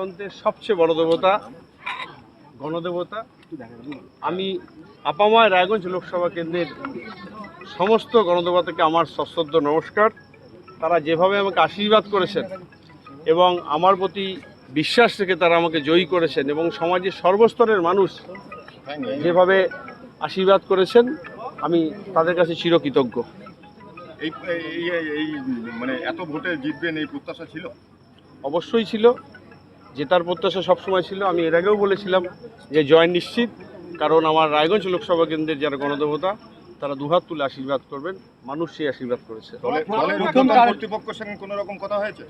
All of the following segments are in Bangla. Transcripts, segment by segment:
গণতন্ত্রের সবচেয়ে বড় দেবতা গণদেবতা। আমি আপামায় রায়গঞ্জ লোকসভা কেন্দ্রের সমস্ত গণদেবতাকে আমার সশ্রদ্ধ নমস্কার। তারা যেভাবে আমাকে আশীর্বাদ করেছেন এবং আমার প্রতি বিশ্বাস রেখে তারা আমাকে জয়ী করেছেন এবং সমাজের সর্বস্তরের মানুষ যেভাবে আশীর্বাদ করেছেন আমি তাদের কাছে চিরকৃতজ্ঞ। এই মানে এত ভোটে জিতবেন এই প্রত্যাশা ছিল? অবশ্যই ছিল। জেতার প্রত্যাশা সবসময় ছিল। আমি এর আগেও বলেছিলাম যে জয় নিশ্চিত কারণ আমার রায়গঞ্জ লোকসভা কেন্দ্রের যারা গণদেবতা তারা দুহাত তুলে আশীর্বাদ করবেন। মানুষ সেই আশীর্বাদ করেছে। কর্তৃপক্ষের সঙ্গে কোনো রকম কথা হয়েছে?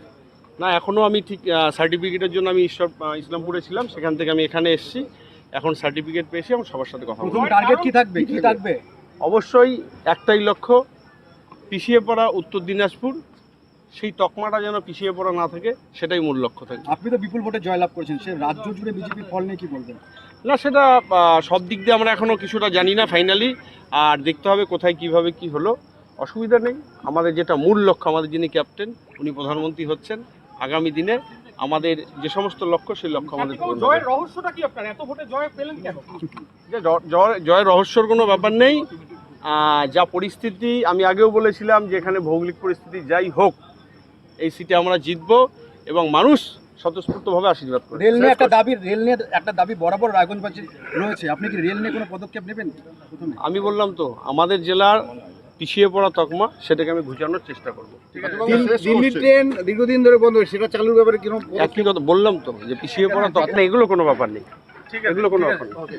না এখনও আমি ঠিক সার্টিফিকেটের জন্য আমি ঈশ্বর ইসলামপুরে ছিলাম। সেখান থেকে আমি এখানে এসেছি। এখন সার্টিফিকেট পেয়েছি এবং সবার সাথে কথা টার্গেট কি থাকবে? কি থাকবে? অবশ্যই একটাই লক্ষ্য পিছিয়ে পড়া উত্তর দিনাজপুর। সেই তকমাটা যেন পিছিয়ে পড়া না থাকে সেটাই মূল লক্ষ্য থাকে। আপনি তো বিপুল ভোটে জয়লাভ করেছেন সে রাজ্য জুড়ে বিজেপির ফল নিয়ে কি বলবেন? না সেটা সব দিক দিয়ে আমরা এখনও কিছুটা জানি না ফাইনালি আর দেখতে হবে কোথায় কীভাবে কি হলো। অসুবিধা নেই আমাদের যেটা মূল লক্ষ্য আমাদের যিনি ক্যাপ্টেন উনি প্রধানমন্ত্রী হচ্ছেন। আগামী দিনে আমাদের যে সমস্ত লক্ষ্য সেই লক্ষ্য আমাদের জয়ের রহস্যটা কি আপনার? এত ভোটে জয় পেলেন কেন? জয় জয়ের রহস্যর কোনো ব্যাপার নেই। যা পরিস্থিতি আমি আগেও বলেছিলাম যে এখানে ভৌগোলিক পরিস্থিতি যাই হোক এই সিটে আমরা জিতবো এবং মানুষ স্বতঃস্ফূর্তভাবে আশীর্বাদ করে রেল নিয়ে একটা দাবি রেল নিয়ে একটা দাবি বরাবর রায়গঞ্জবাসী রয়েছে। আপনি কি রেল নিয়ে কোনো পদক্ষেপ নেবেন আমি বললাম তো আমাদের জেলার পিছিয়ে পড়া তকমা সেটাকে আমি ঘুচানোর চেষ্টা করব। দিল্লি ট্রেন দীর্ঘদিন ধরে বন্ধ সেটা চালুর ব্যাপারে কীরকম একই কথা বললাম তো যে পিছিয়ে পড়া তকমা এগুলো কোনো ব্যাপার নেই। ঠিক এগুলো কোনো ব্যাপার নেই।